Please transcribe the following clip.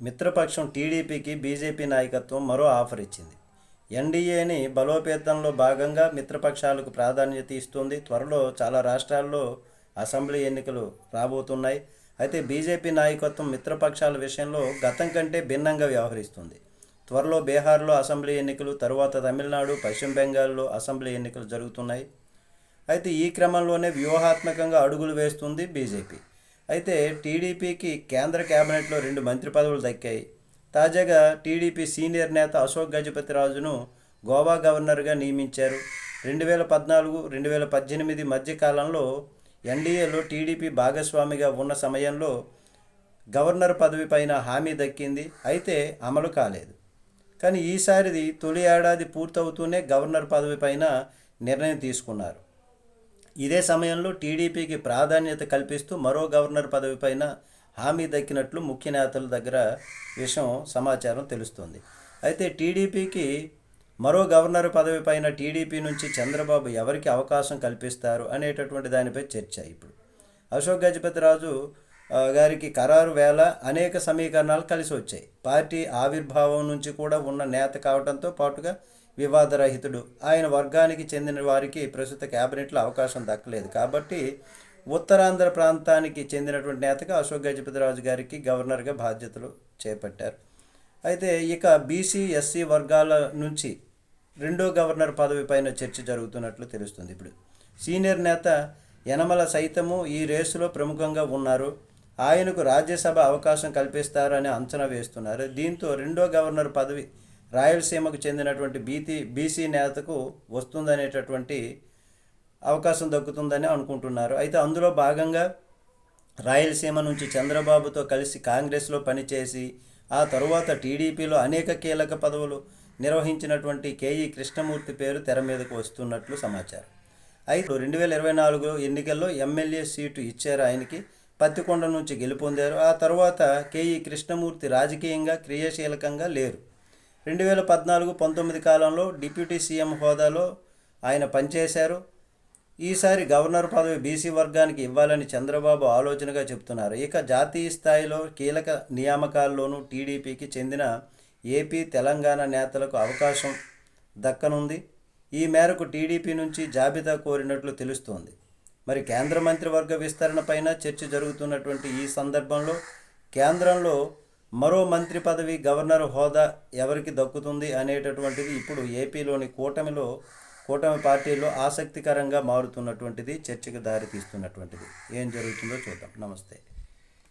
మిత్రపక్షం టీడీపీకి బీజేపీ నాయకత్వం మరో ఆఫర్ ఇచ్చింది. ఎన్డీఏని బలోపేతంలో భాగంగా మిత్రపక్షాలకు ప్రాధాన్యత ఇస్తుంది. త్వరలో చాలా రాష్ట్రాల్లో అసెంబ్లీ ఎన్నికలు రాబోతున్నాయి. అయితే బీజేపీ నాయకత్వం మిత్రపక్షాల విషయంలో గతం కంటే భిన్నంగా వ్యవహరిస్తుంది. త్వరలో బీహార్లో అసెంబ్లీ ఎన్నికలు తరువాత తమిళనాడు పశ్చిమ బెంగాల్లో అసెంబ్లీ ఎన్నికలు జరుగుతున్నాయి. అయితే ఈ క్రమంలోనే వ్యూహాత్మకంగా అడుగులు వేస్తుంది బీజేపీ. అయితే టీడీపీకి కేంద్ర కేబినెట్లో రెండు మంత్రి పదవులు దక్కాయి. తాజాగా టీడీపీ సీనియర్ నేత అశోక్ గజపతి రాజును గోవా గవర్నర్గా నియమించారు. రెండు వేల పద్నాలుగు రెండు వేల పద్దెనిమిది మధ్యకాలంలో ఎన్డీఏలో టీడీపీ భాగస్వామిగా ఉన్న సమయంలో గవర్నర్ పదవి పైన హామీ దక్కింది. అయితే అమలు కాలేదు. కానీ ఈసారిది తొలి ఏడాది పూర్తవుతూనే గవర్నర్ పదవి పైన నిర్ణయం తీసుకున్నారు. ఇదే సమయంలో టీడీపీకి ప్రాధాన్యత కల్పిస్తూ మరో గవర్నర్ పదవిపైన హామీ దక్కినట్లు ముఖ్య నేతల దగ్గర విషయం సమాచారం తెలుస్తుంది. అయితే టీడీపీకి మరో గవర్నర్ పదవిపైన టీడీపీ నుంచి చంద్రబాబు ఎవరికి అవకాశం కల్పిస్తారు అనేటటువంటి దానిపై చర్చ ఇప్పుడు. అశోక్ గజపతి రాజు గారికి ఖరారు వేళ అనేక సమీకరణాలు కలిసి వచ్చాయి. పార్టీ ఆవిర్భావం నుంచి కూడా ఉన్న నేత కావడంతో పాటుగా వివాదరహితుడు. ఆయన వర్గానికి చెందిన వారికి ప్రస్తుత క్యాబినెట్లో అవకాశం దక్కలేదు. కాబట్టి ఉత్తరాంధ్ర ప్రాంతానికి చెందినటువంటి నేతగా అశోక్ గజపతిరాజు గారికి గవర్నర్గా బాధ్యతలు చేపట్టారు. అయితే ఇక బీసీ ఎస్సీ వర్గాల నుంచి రెండో గవర్నర్ పదవి పైన చర్చ జరుగుతున్నట్లు తెలుస్తుంది. ఇప్పుడు సీనియర్ నేత యనమల సైతము ఈ రేసులో ప్రముఖంగా ఉన్నారు. ఆయనకు రాజ్యసభ అవకాశం కల్పిస్తారని అంచనా వేస్తున్నారు. దీంతో రెండో గవర్నర్ పదవి రాయలసీమకు చెందినటువంటి బీటీ బీసీ నేతకు వస్తుందనేటటువంటి అవకాశం దక్కుతుందని అనుకుంటున్నారు. అయితే అందులో భాగంగా రాయలసీమ నుంచి చంద్రబాబుతో కలిసి కాంగ్రెస్లో పనిచేసి ఆ తరువాత టీడీపీలో అనేక కీలక పదవులు నిర్వహించినటువంటి కేఈ కృష్ణమూర్తి పేరు తెర మీదకు వస్తున్నట్లు సమాచారం. అయితే రెండు వేల ఇరవై నాలుగు ఎన్నికల్లో ఎమ్మెల్యే సీటు ఇచ్చారు ఆయనకి. పత్తికొండ నుంచి గెలుపొందారు. ఆ తర్వాత కేఈ కృష్ణమూర్తి రాజకీయంగా క్రియాశీలకంగా లేరు. రెండు వేల పద్నాలుగు పంతొమ్మిది కాలంలో డిప్యూటీ సీఎం హోదాలో ఆయన పనిచేశారు. ఈసారి గవర్నర్ పదవి బీసీ వర్గానికి ఇవ్వాలని చంద్రబాబు ఆలోచనగా చెబుతున్నారు. ఇక జాతీయ స్థాయిలో కీలక నియామకాల్లోనూ టీడీపీకి చెందిన ఏపీ తెలంగాణ నేతలకు అవకాశం దక్కనుంది. ఈ మేరకు టీడీపీ నుంచి జాబితా కోరినట్లు తెలుస్తోంది. మరి కేంద్ర మంత్రివర్గ విస్తరణ పైన చర్చ జరుగుతున్నటువంటి ఈ సందర్భంలో కేంద్రంలో మరో మంత్రి పదవి గవర్నర్ హోదా ఎవరికి దక్కుతుంది అనేటటువంటిది ఇప్పుడు ఏపీలోని కూటమిలో కూటమి పార్టీలో ఆసక్తికరంగా మారుతున్నటువంటిది చర్చకు దారితీస్తున్నటువంటిది. ఏం జరుగుతుందో చూద్దాం. నమస్తే.